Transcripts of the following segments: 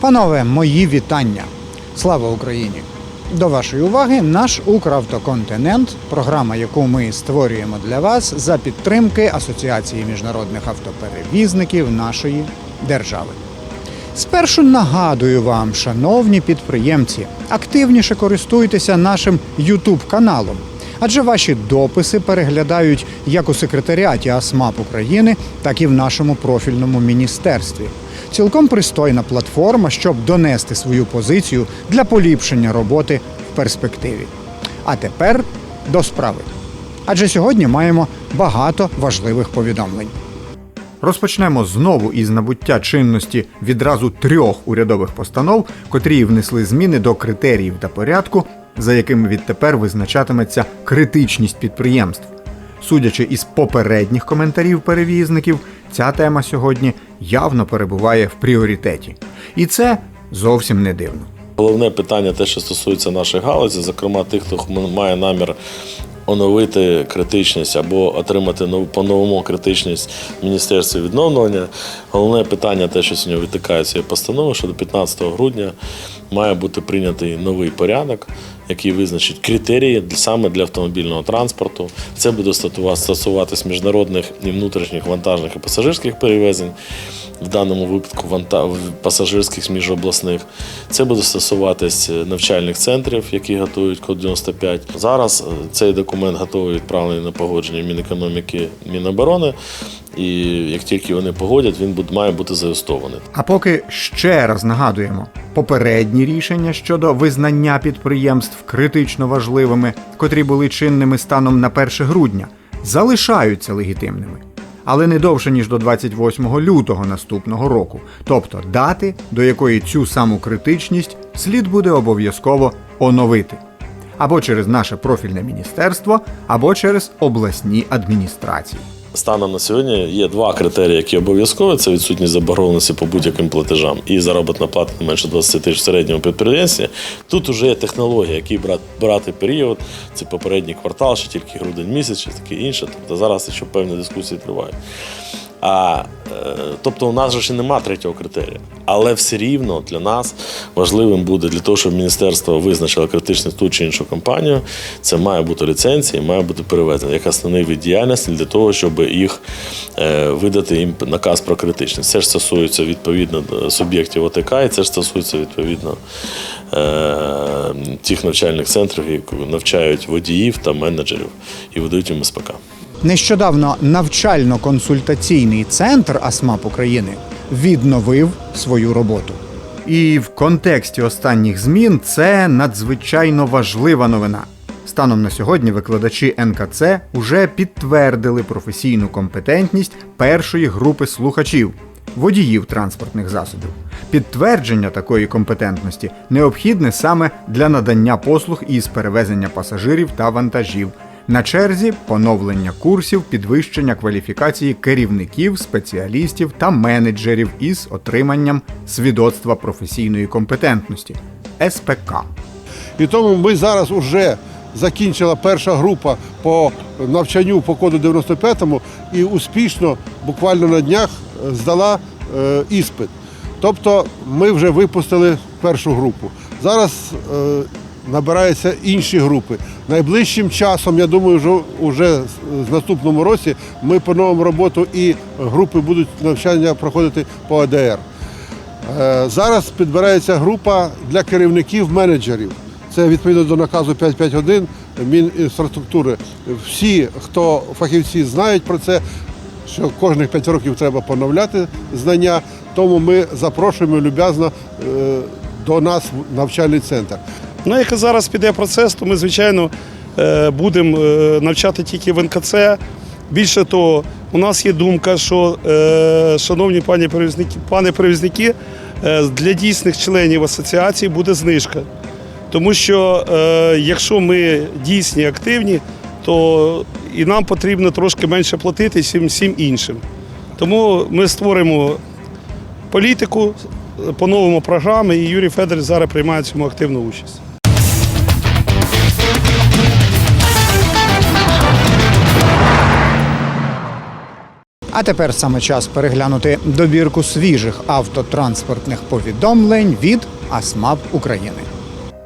Панове, мої вітання. Слава Україні! До вашої уваги наш Укравтоконтинент, програма, яку ми створюємо для вас за підтримки Асоціації міжнародних автоперевізників нашої держави. Спершу нагадую вам, шановні підприємці, активніше користуйтеся нашим youtube каналом адже ваші дописи переглядають як у секретаріаті АСМАП України, так і в нашому профільному міністерстві. Цілком пристойна платформа, щоб донести свою позицію для поліпшення роботи в перспективі. А тепер до справи. Адже сьогодні маємо багато важливих повідомлень. Розпочнемо знову із набуття чинності відразу трьох урядових постанов, котрі внесли зміни до критеріїв та порядку, за якими відтепер визначатиметься критичність підприємств. Судячи із попередніх коментарів перевізників, ця тема сьогодні явно перебуває в пріоритеті. І це зовсім не дивно. Головне питання, те, що стосується нашої галузі, зокрема тих, хто має намір оновити критичність або отримати нову по-новому критичність Міністерстві відновлення. Головне питання, те, що сьогодні витикає цієї постанови, що до 15 грудня має бути прийнятий новий порядок, який визначить критерії саме для автомобільного транспорту. Це буде стосуватись міжнародних і внутрішніх вантажних і пасажирських перевезень. В даному випадку ванта... пасажирських міжобласних. Це буде стосуватись е, навчальних центрів, які готують код 95. Зараз е, цей документ готовий відправлений на погодження Мінекономіки Міноборони. І як тільки вони погодять, він буде, має бути зареєстрований. А поки ще раз нагадуємо, попередні рішення щодо визнання підприємств критично важливими, котрі були чинними станом на 1 грудня, залишаються легітимними. Але не довше ніж до 28 лютого наступного року, тобто дати, до якої цю саму критичність слід буде обов'язково оновити або через наше профільне міністерство, або через обласні адміністрації. Станом на сьогодні є два критерії, які обов'язкові: це відсутність заборгованості по будь-яким платежам і заробітна плата не менше 20 тисяч в середньому підприємстві. Тут вже є технологія, який брати період. Це попередній квартал, ще тільки грудень місяць, чи таке інше. Тобто зараз ще певні дискусії тривають. А, е, тобто у нас же ще немає третього критерія. Але все рівно для нас важливим буде для того, щоб міністерство визначило критичність ту чи іншу компанію. Це має бути ліцензія, і має бути перевезення як основний вид діяльності для того, щоб їх е, видати їм наказ про критичність. Це ж стосується відповідно суб'єктів ОТК, і це ж стосується відповідно е, тих навчальних центрів, які навчають водіїв та менеджерів і видають їм СПК. Нещодавно навчально-консультаційний центр АСМАП України відновив свою роботу. І в контексті останніх змін це надзвичайно важлива новина. Станом на сьогодні викладачі НКЦ уже підтвердили професійну компетентність першої групи слухачів водіїв транспортних засобів. Підтвердження такої компетентності необхідне саме для надання послуг із перевезення пасажирів та вантажів. На черзі поновлення курсів підвищення кваліфікації керівників, спеціалістів та менеджерів із отриманням свідоцтва професійної компетентності СПК. І тому ми зараз вже закінчила перша група по навчанню по коду 95-му і успішно, буквально на днях, здала е, іспит. Тобто ми вже випустили першу групу. Зараз е, набираються інші групи. Найближчим часом, я думаю, вже, вже з наступному році ми поновимо роботу і групи будуть навчання проходити по АДР. Е, Зараз підбирається група для керівників менеджерів. Це відповідно до наказу 551 Мінінфраструктури. Всі, хто фахівці знають про це, що кожних 5 років треба поновляти знання, тому ми запрошуємо люб'язно е, до нас в навчальний центр. Ну, як зараз піде процес, то ми, звичайно, е, будемо е, навчати тільки в НКЦ. Більше того, у нас є думка, що, е, шановні пані перевізники, пане перевізники, для дійсних членів асоціації буде знижка. Тому що якщо ми дійсні, активні, то і нам потрібно трошки менше платити всім, всім іншим. Тому ми створимо політику, поновимо програми, і Юрій Федорович зараз приймає цьому активну участь. А тепер саме час переглянути добірку свіжих автотранспортних повідомлень від АСМАП України.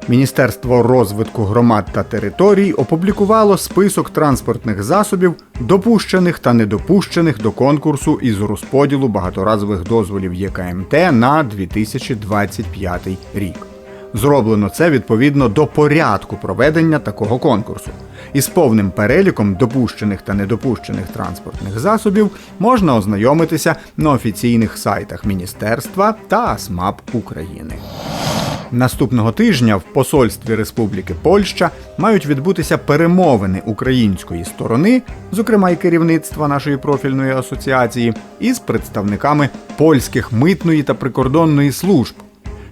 Міністерство розвитку громад та територій опублікувало список транспортних засобів, допущених та недопущених до конкурсу із розподілу багаторазових дозволів ЄКМТ на 2025 рік. Зроблено це відповідно до порядку проведення такого конкурсу. Із повним переліком допущених та недопущених транспортних засобів можна ознайомитися на офіційних сайтах Міністерства та АСМАП України. Наступного тижня в посольстві Республіки Польща мають відбутися перемовини української сторони, зокрема й керівництва нашої профільної асоціації, із представниками польських митної та прикордонної служб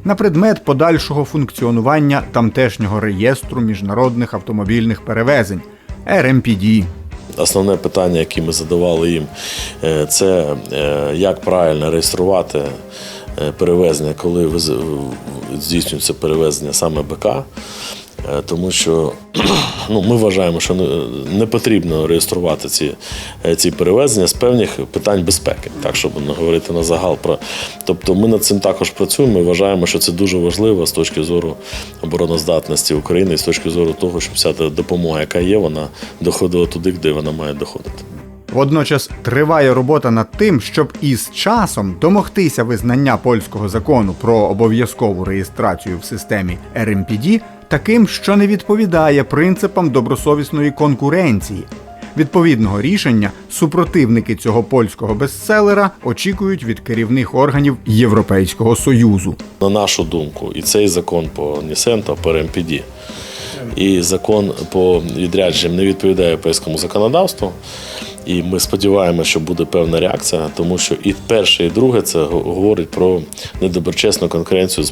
на предмет подальшого функціонування тамтешнього реєстру міжнародних автомобільних перевезень РМПД. Основне питання, яке ми задавали їм, е, це е, як правильно реєструвати е, перевезення, коли здійснюється перевезення саме БК. Е, Тому що ну, ми вважаємо, що не, потрібно реєструвати ці, е, ці перевезення з певних питань безпеки, так щоб не говорити на загал про. Тобто ми над цим також працюємо. і вважаємо, що це дуже важливо з точки зору обороноздатності України, і з точки зору того, щоб вся та допомога, яка є, вона доходила туди, де вона має доходити. Водночас триває робота над тим, щоб із часом домогтися визнання польського закону про обов'язкову реєстрацію в системі РМПД таким, що не відповідає принципам добросовісної конкуренції. Відповідного рішення супротивники цього польського бестселера очікують від керівних органів Європейського союзу. На нашу думку, і цей закон по НІСЕН та по РМПД, і закон по відрядженням не відповідає європейському законодавству. І ми сподіваємося, що буде певна реакція, тому що і перше, і друге це го- говорить про недоброчесну конкуренцію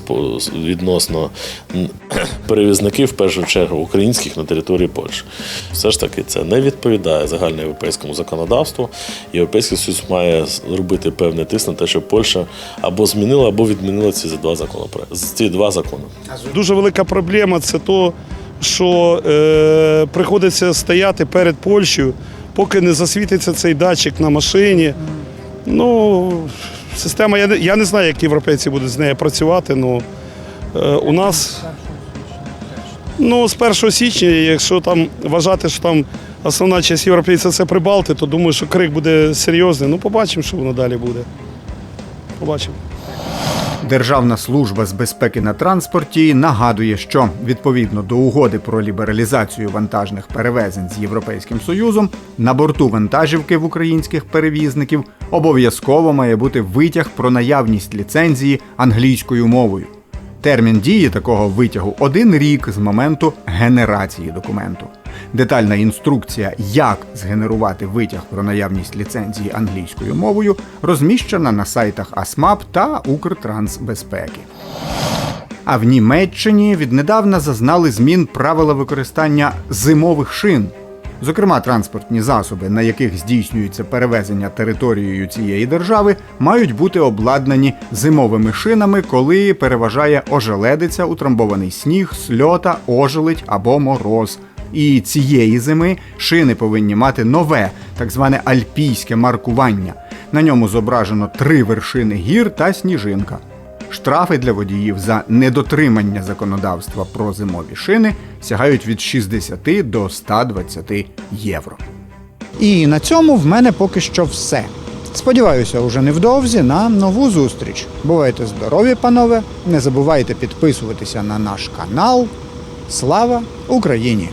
відносно перевізників, в першу чергу українських на території Польщі. Все ж таки, це не відповідає загальноєвропейському законодавству. Європейський Союз має зробити певний тиск на те, щоб Польща або змінила, або відмінила ці два законопроекти. Ці два закони. Дуже велика проблема це то, що е, приходиться стояти перед Польщею, поки не засвітиться цей датчик на машині. Ну, система, я не, я не знаю, як європейці будуть з нею працювати. Ну, е, у нас ну, з 1 січня, якщо там вважати, що там основна частина європейців це Прибалти, то думаю, що крик буде серйозний. Ну, побачимо, що воно далі буде. Побачимо. Державна служба з безпеки на транспорті нагадує, що відповідно до угоди про лібералізацію вантажних перевезень з Європейським Союзом на борту вантажівки в українських перевізників обов'язково має бути витяг про наявність ліцензії англійською мовою. Термін дії такого витягу один рік з моменту генерації документу. Детальна інструкція, як згенерувати витяг про наявність ліцензії англійською мовою, розміщена на сайтах АСМАП та Укртрансбезпеки. А в Німеччині віднедавна зазнали змін правила використання зимових шин. Зокрема, транспортні засоби, на яких здійснюється перевезення територією цієї держави, мають бути обладнані зимовими шинами, коли переважає ожеледиця, утрамбований сніг, сльота, ожеледь або мороз. І цієї зими шини повинні мати нове, так зване альпійське маркування. На ньому зображено три вершини гір та сніжинка. Штрафи для водіїв за недотримання законодавства про зимові шини сягають від 60 до 120 євро. І на цьому в мене поки що все. Сподіваюся, уже невдовзі на нову зустріч. Бувайте здорові, панове! Не забувайте підписуватися на наш канал. Слава Україні!